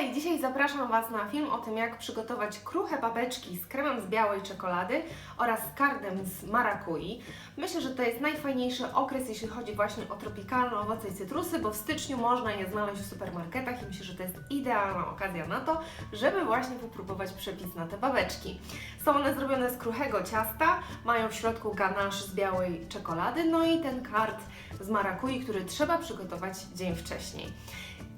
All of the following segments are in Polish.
Hej, dzisiaj zapraszam Was na film o tym, jak przygotować kruche babeczki z kremem z białej czekolady oraz kardem z marakui. Myślę, że to jest najfajniejszy okres, jeśli chodzi właśnie o tropikalne owoce i cytrusy, bo w styczniu można je znaleźć w supermarketach i myślę, że to jest idealna okazja na to, żeby właśnie wypróbować przepis na te babeczki. Są one zrobione z kruchego ciasta, mają w środku ganache z białej czekolady, no i ten kard z marakui, który trzeba przygotować dzień wcześniej.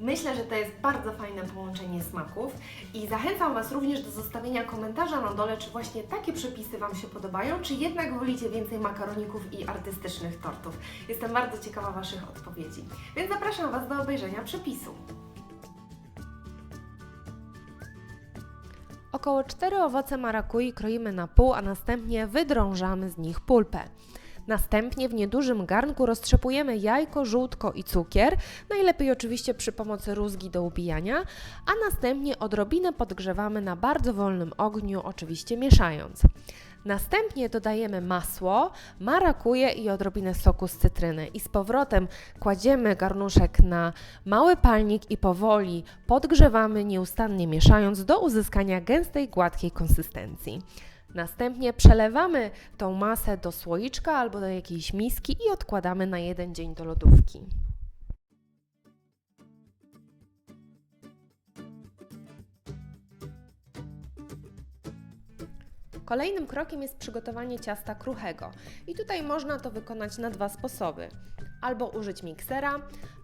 Myślę, że to jest bardzo fajne połączenie smaków i zachęcam Was również do zostawienia komentarza na dole, czy właśnie takie przepisy Wam się podobają, czy jednak wolicie więcej makaroników i artystycznych tortów. Jestem bardzo ciekawa Waszych odpowiedzi, więc zapraszam Was do obejrzenia przepisu. Około 4 owoce marakui kroimy na pół, a następnie wydrążamy z nich pulpę. Następnie w niedużym garnku roztrzepujemy jajko, żółtko i cukier, najlepiej oczywiście przy pomocy rózgi do ubijania, a następnie odrobinę podgrzewamy na bardzo wolnym ogniu, oczywiście mieszając. Następnie dodajemy masło, marakuję i odrobinę soku z cytryny i z powrotem kładziemy garnuszek na mały palnik i powoli podgrzewamy, nieustannie mieszając do uzyskania gęstej, gładkiej konsystencji. Następnie przelewamy tą masę do słoiczka albo do jakiejś miski i odkładamy na jeden dzień do lodówki. Kolejnym krokiem jest przygotowanie ciasta kruchego. I tutaj można to wykonać na dwa sposoby. Albo użyć miksera,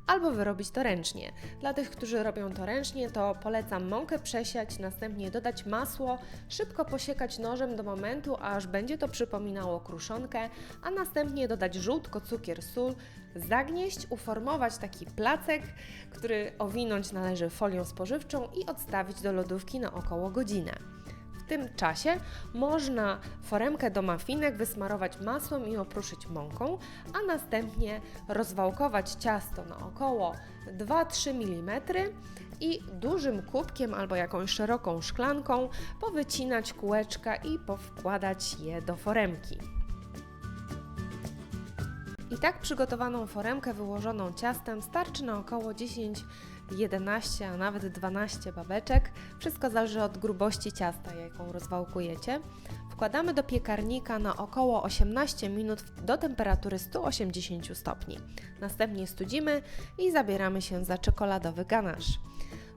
albo wyrobić to ręcznie. Dla tych, którzy robią to ręcznie, to polecam mąkę przesiać, następnie dodać masło, szybko posiekać nożem do momentu, aż będzie to przypominało kruszonkę, a następnie dodać żółtko, cukier, sól, zagnieść, uformować taki placek, który owinąć należy folią spożywczą i odstawić do lodówki na około godzinę. Tym czasie można foremkę do mafinek wysmarować masłem i opruszyć mąką, a następnie rozwałkować ciasto na około 2-3 mm i dużym kubkiem albo jakąś szeroką szklanką powycinać kółeczka i powkładać je do foremki. I tak przygotowaną foremkę wyłożoną ciastem starczy na około 10 11, a nawet 12 babeczek. Wszystko zależy od grubości ciasta, jaką rozwałkujecie. Wkładamy do piekarnika na około 18 minut do temperatury 180 stopni. Następnie studzimy i zabieramy się za czekoladowy ganasz.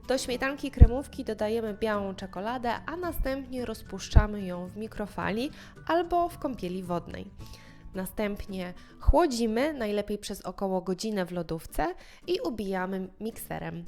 Do śmietanki kremówki dodajemy białą czekoladę, a następnie rozpuszczamy ją w mikrofali albo w kąpieli wodnej. Następnie chłodzimy, najlepiej przez około godzinę w lodówce i ubijamy mikserem.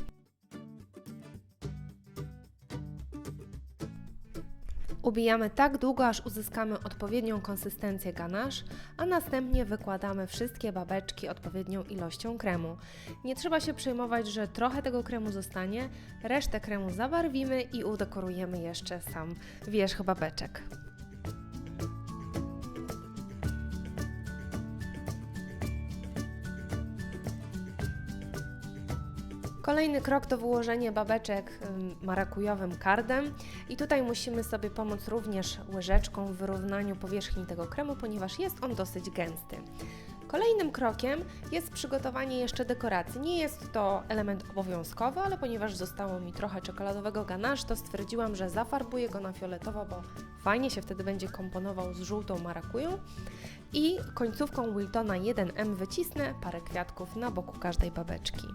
Ubijamy tak długo, aż uzyskamy odpowiednią konsystencję ganache, a następnie wykładamy wszystkie babeczki odpowiednią ilością kremu. Nie trzeba się przejmować, że trochę tego kremu zostanie, resztę kremu zabarwimy i udekorujemy jeszcze sam wierzch babeczek. Kolejny krok to wyłożenie babeczek ym, marakujowym kardem i tutaj musimy sobie pomóc również łyżeczką w wyrównaniu powierzchni tego kremu, ponieważ jest on dosyć gęsty. Kolejnym krokiem jest przygotowanie jeszcze dekoracji. Nie jest to element obowiązkowy, ale ponieważ zostało mi trochę czekoladowego ganache, to stwierdziłam, że zafarbuję go na fioletowo, bo fajnie się wtedy będzie komponował z żółtą marakują. I końcówką Wiltona 1M wycisnę parę kwiatków na boku każdej babeczki.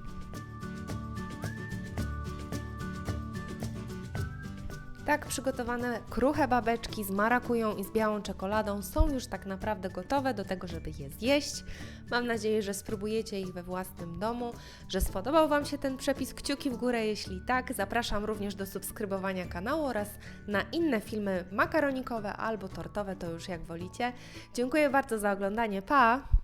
Tak przygotowane kruche babeczki z marakują i z białą czekoladą są już tak naprawdę gotowe do tego, żeby je zjeść. Mam nadzieję, że spróbujecie ich we własnym domu, że spodobał Wam się ten przepis. Kciuki w górę, jeśli tak. Zapraszam również do subskrybowania kanału oraz na inne filmy makaronikowe albo tortowe, to już jak wolicie. Dziękuję bardzo za oglądanie. Pa!